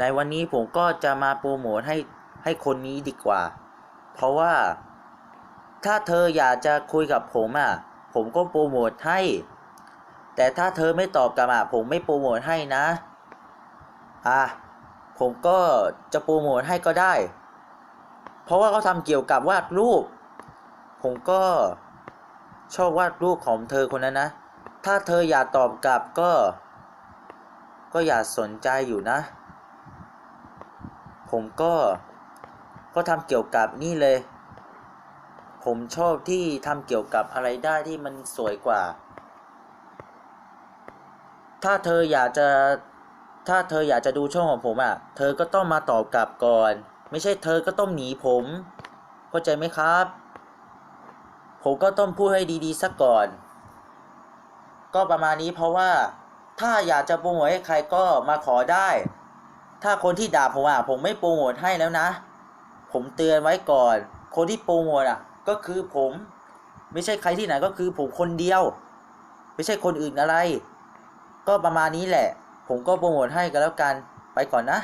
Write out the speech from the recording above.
ในวันนี้ผมก็จะมาโปรโมทให้ให้คนนี้ดีกว่า เพราะว่า ถ้าเธออยากจะคุยกับผมอะ ผมก็โปรโมทให้ แต่ถ้าเธอไม่ตอบกลับอะผมไม่โปรโมทให้นะ อะผมก็จะโปรโมทให้ก็ได้ เพราะว่าเขาทำเกี่ยวกับวาดรูป ผมก็ชอบวาดรูปของเธอคนนั้นนะ ถ้าเธออยากตอบกลับก็ ก็อย่าสนใจอยู่นะ ผมก็ก็ทำเกี่ยวกับนี่เลย ผมชอบที่ทำเกี่ยวกับอะไรได้ที่มันสวยกว่า ถ้าเธออยากจะถ้าเธออยากจะดูช่องของผมอะ เธอก็ต้องมาตอบกลับก่อน ไม่ใช่เธอก็ต้องหนีผมเข้าใจไหมครับ ผมก็ต้องพูดให้ดีๆสักก่อน ก็ประมาณนี้เพราะว่าถ้าอยากจะโปรโมทให้ใครก็มาขอได้ ถ้าคนที่ด่าผมอะผมไม่โปรโมทให้แล้วนะ ผมเตือนไว้ก่อน คนที่โปรโมทอะ ก็คือผม ไม่ใช่ใครที่ไหนก็คือผมคนเดียว ไม่ใช่คนอื่นอะไร ก็ประมาณนี้แหละ ผมก็โปรโมทให้กันแล้วกัน ไปก่อนนะ